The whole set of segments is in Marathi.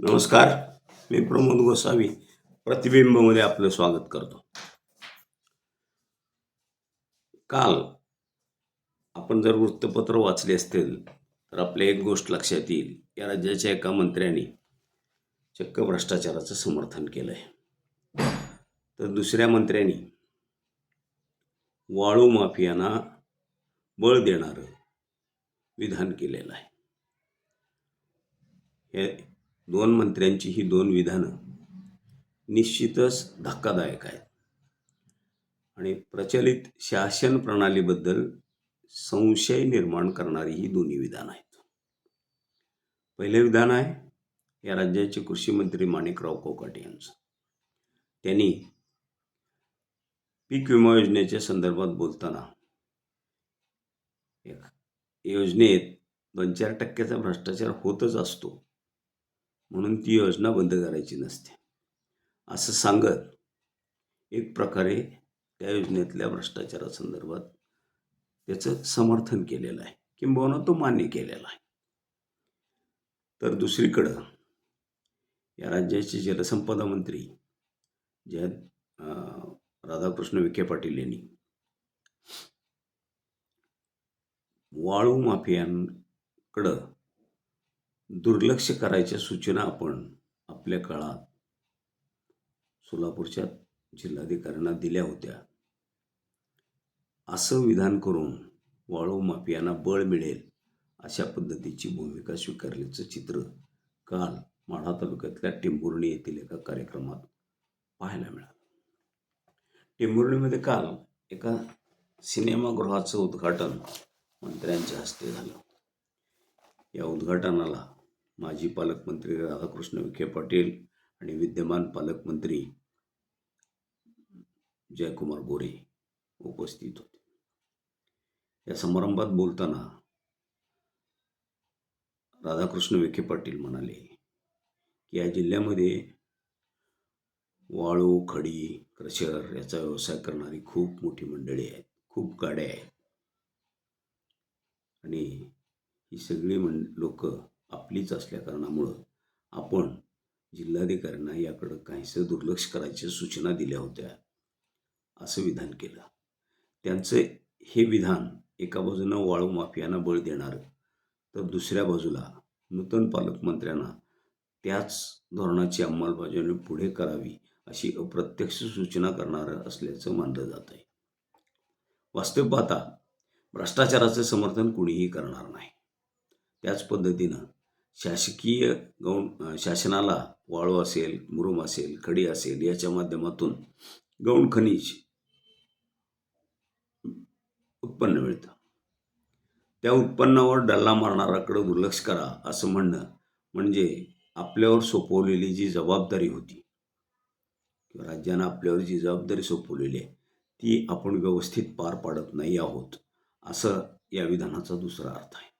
नमस्कार मी प्रमोद गोसावी प्रतिबिंबमध्ये आपलं स्वागत करतो. काल आपण जर वृत्तपत्र वाचले असतील तर आपल्या एक गोष्ट लक्षात येईल. या राज्याच्या एका मंत्र्यांनी चक्क भ्रष्टाचाराचं समर्थन केलं आहे तर दुसऱ्या मंत्र्यांनी वाळू माफियांना बळ देणारं विधान केलेलं आहे. हे दोन मंत्र्यांची ही दोन विधानं निश्चितच धक्कादायक आहेत. आणि प्रचलित शासन प्रणालीबद्दल संशय निर्माण करणारी ही दोन्ही विधानं आहेत. पहिले विधान आहे या राज्याचे कृषी मंत्री माणिकराव कोकाटे यांचं. त्यांनी पीक विमा योजनेच्या संदर्भात बोलताना योजनेत दोन चार टक्क्याचा भ्रष्टाचार होतच असतो. म्हणून ती योजना बंद करायची नसते. असं सांगत एक प्रकारे त्या योजनेतल्या भ्रष्टाचारासंदर्भात त्याचं समर्थन केलेलं आहे. किंबहुना तो मान्य केलेला आहे. तर दुसरीकडं या राज्याचे जलसंपदा मंत्री ज्या अं, राधाकृष्ण विखे पाटील यांनी वाळू माफियांकडं दुर्लक्ष करायच्या सूचना आपण आपल्या काळात सोलापूरच्या जिल्हाधिकाऱ्यांना दिल्या होत्या. असं विधान करून वाळू माफियांना बळ मिळेल अशा पद्धतीची भूमिका स्वीकारल्याचं चित्र काल माढा तालुक्यातल्या टेंभुर्णी येथील एका कार्यक्रमात पाहायला मिळालं. टेंभुर्णीमध्ये काल एका सिनेमागृहाचं उद्घाटन मंत्र्यांच्या हस्ते झालं. या उद्घाटनाला माजी पालकमंत्री राधाकृष्ण विखे पाटील आणि विद्यमान पालकमंत्री जयकुमार गोरे उपस्थित होते. या समारंभात बोलताना राधाकृष्ण विखे पाटील म्हणाले की या जिल्ह्यामध्ये वाळू खडी क्रशर याचा व्यवसाय करणारी खूप मोठी मंडळी आहेत खूप गाड्या आहेत. आणि ही सगळी मंड लोक आपलीच असल्या कारणामुळं आपण जिल्हाधिकाऱ्यांना याकडं काहीसं दुर्लक्ष करायच्या सूचना दिल्या होत्या असं विधान केलं. त्यांचं हे विधान एका बाजूनं वाळू माफियांना बळ देणारं तर दुसऱ्या बाजूला नूतन पालकमंत्र्यांना त्याच धोरणाची अंमलबजावणी पुढे करावी अशी अप्रत्यक्ष सूचना करणारं असल्याचं मानलं जात आहे वास्तव पाहता भ्रष्टाचाराचं समर्थन कुणीही करणार नाही. त्याच पद्धतीनं शासकीय गौण शासनाला वाळू असेल मुरुम असेल खडी असेल याच्या माध्यमातून गौण खनिज उत्पन्न मिळतं. त्या उत्पन्नावर डल्ला मारणाराकडं दुर्लक्ष करा असं म्हणणं म्हणजे आपल्यावर सोपवलेली जी जबाबदारी होती किंवा राज्यानं आपल्यावर जी जबाबदारी सोपवलेली आहे ती आपण व्यवस्थित पार पाडत नाही आहोत असं या विधानाचा दुसरा अर्थ आहे.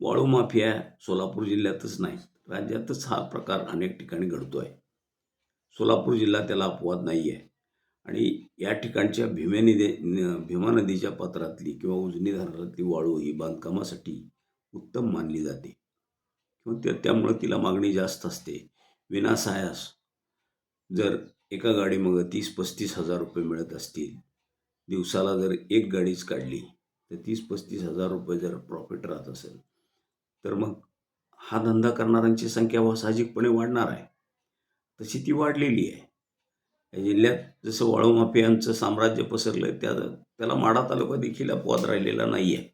वाळू माफिया सोलापूर जिल्ह्यातच नाही. राज्यातच हा प्रकार अनेक ठिकाणी घडतो आहे सोलापूर जिल्हा त्याला अपवाद नाही आहे आणि या ठिकाणच्या भीमे नदी भीमा नदीच्या पात्रातली किंवा उजनी धरणातली वाळू ही बांधकामासाठी उत्तम मानली जाते. किंवा त्या त्यामुळं तिला मागणी जास्त असते. विनासायास जर एका गाडीमागं तीस पस्तीस हजार रुपये मिळत असतील दिवसाला जर एक गाडीच काढली तर तीस पस्तीस हजार रुपये जर प्रॉफिट राहत असेल तर मग हा धंदा करणाऱ्यांची संख्या व साहजिकपणे वाढणार आहे. तशी ती वाढलेली आहे. या जिल्ह्यात जसं वाळू माफियांचं साम्राज्य पसरलं त्या त्याला माढा तालुका देखील अपवाद राहिलेला नाही आहे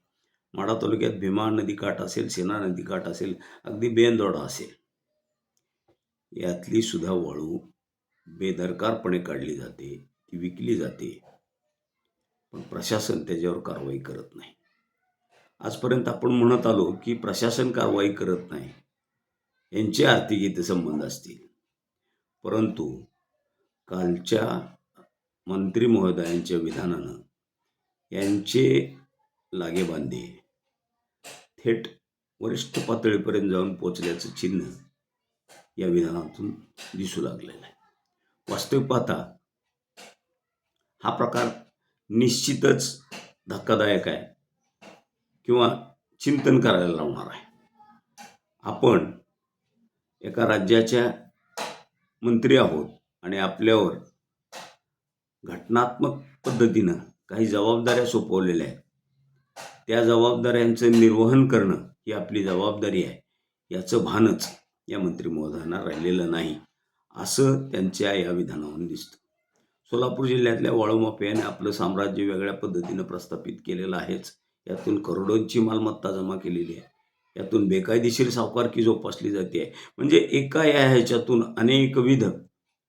माढा तालुक्यात भीमा नदीकाठ असेल सेना नदीकाठ असेल अगदी बेंदोडा असेल. यातली सुद्धा वाळू बेदरकारपणे काढली जाते ती विकली जाते. पण प्रशासन त्याच्यावर कारवाई करत नाही. आजपर्यंत आपण म्हणत आलो की प्रशासन कारवाई करत नाही. यांचे आर्थिक हितसंबंध असतील. परंतु कालच्या मंत्री महोदयांच्या विधानानं यांचे लागेबांधे थेट वरिष्ठ पातळीपर्यंत जाऊन पोचल्याचं चिन्ह या विधानातून दिसू लागलेलं आहे. वास्तविक पाहता हा प्रकार निश्चितच धक्कादायक आहे. किंवा चिंतन करायला लावणार आहे. आपण एका राज्याच्या मंत्री आहोत आणि आपल्यावर घटनात्मक पद्धतीनं काही जबाबदाऱ्या सोपवलेल्या आहेत. त्या जबाबदाऱ्यांचं निर्वहन करणं ही आपली जबाबदारी आहे. याचं भानच या मंत्री महोदयांना राहिलेलं नाही असं त्यांच्या या विधानावरून दिसतं. सोलापूर जिल्ह्यातल्या वाळूमाफियाने आपलं साम्राज्य वेगळ्या पद्धतीनं प्रस्थापित केलेलं आहेच. यातून करोडोंची मालमत्ता जमा केलेली आहे. यातून बेकायदेशीर सावकारकी जोपासली जाते आहे. म्हणजे एका या ह्याच्यातून अनेकविध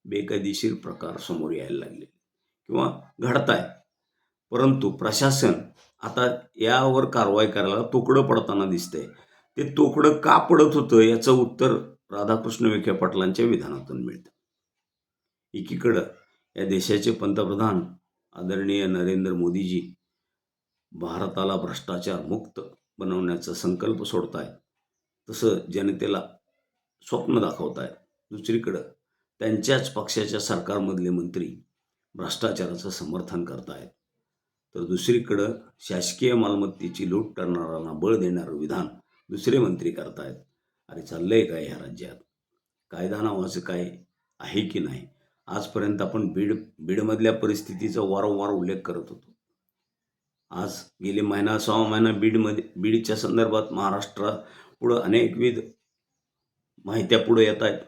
बेकायदेशीर प्रकार समोर यायला लागले. किंवा घडत आहे परंतु प्रशासन आता यावर कारवाई करायला तोकडं पडताना दिसतंय. ते तोकडं का पडत होतं याचं उत्तर राधाकृष्ण विखे पाटलांच्या विधानातून मिळतं. एकीकडं या देशाचे पंतप्रधान आदरणीय नरेंद्र मोदीजी भारताला भ्रष्टाचार मुक्त बनवण्याचा संकल्प सोडताय. तसं जनतेला स्वप्न दाखवताय. दुसरीकडं त्यांच्याच पक्षाच्या सरकारमधले मंत्री भ्रष्टाचाराचं समर्थन करतायत. तर दुसरीकडं शासकीय मालमत्तेची लूट करणाऱ्यांना बळ देणारं विधान दुसरे मंत्री करतायत. अरे चाललंय काय ह्या राज्यात? कायदा नावाचं काय आहे की नाही? आजपर्यंत आपण बीड बीडमधल्या परिस्थितीचा वारंवार उल्लेख करत होतो. आज गेले महिना सहा महिना बीडमध्ये बीडच्या संदर्भात महाराष्ट्र पुढं अनेकविध माहित्या पुढं येत आहेत.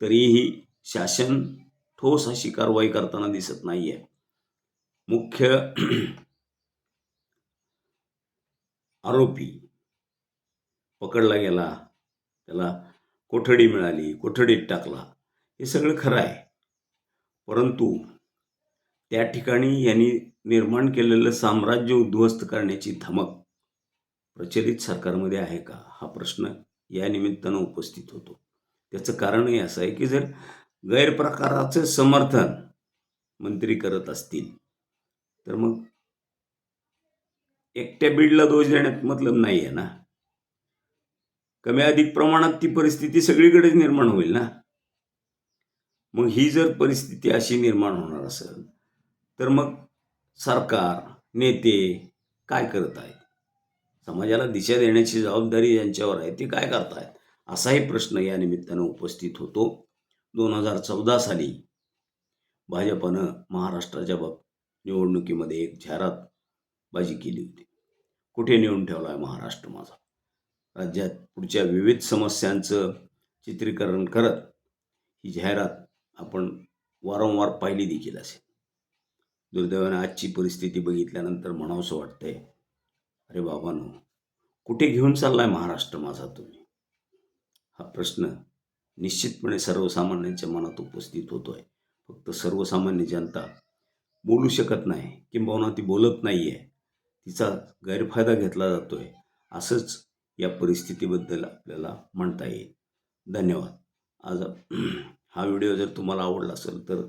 तरीही शासन ठोस अशी कारवाई करताना दिसत नाही आहे मुख्य आरोपी पकडला गेला त्याला कोठडी मिळाली कोठडीत टाकला हे सगळं खरं आहे. परंतु त्या ठिकाणी यांनी निर्माण केलेलं साम्राज्य उद्ध्वस्त करण्याची धमक प्रचलित सरकारमध्ये आहे का? हा प्रश्न या निमित्तानं उपस्थित होतो. त्याचं कारणही असं आहे की जर गैरप्रकाराचं समर्थन मंत्री करत असतील तर मग एकट्या बीडला दोष देण्यात मतलब नाही आहे ना? कमी अधिक प्रमाणात ती परिस्थिती सगळीकडेच निर्माण होईल ना? मग ही जर परिस्थिती अशी निर्माण होणार असेल तर मग सरकार नेते काय करत आहेत? समाजाला दिशा देण्याची जबाबदारी यांच्यावर आहे ती काय करतायत? असाही प्रश्न या निमित्तानं उपस्थित होतो. दोन हजार चौदा साली भाजपनं महाराष्ट्राच्या बाब निवडणुकीमध्ये एक जाहिरात बाजी केली होती. कुठे नेऊन ठेवला आहे महाराष्ट्र माझा? राज्यात पुढच्या विविध समस्यांचं चित्रीकरण करत ही जाहिरात आपण वारंवार पाहिली देखील असेल. दुर्दैवाने आजची परिस्थिती बघितल्यानंतर म्हणावंसं वाटतंय अरे बाबांनो कुठे घेऊन चाललाय महाराष्ट्र माझा तुम्ही? हा प्रश्न निश्चितपणे सर्वसामान्यांच्या मनात उपस्थित होतोय. फक्त सर्वसामान्य जनता बोलू शकत नाही किंबहुना ती बोलत नाही आहे तिचा गैरफायदा घेतला जातोय असंच या परिस्थितीबद्दल आपल्याला म्हणता येईल. धन्यवाद. आज हा व्हिडिओ जर तुम्हाला आवडला असेल तर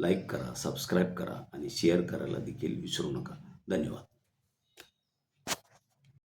लाईक करा सबस्क्राईब करा आणि शेअर करायला देखील विसरू नका. धन्यवाद.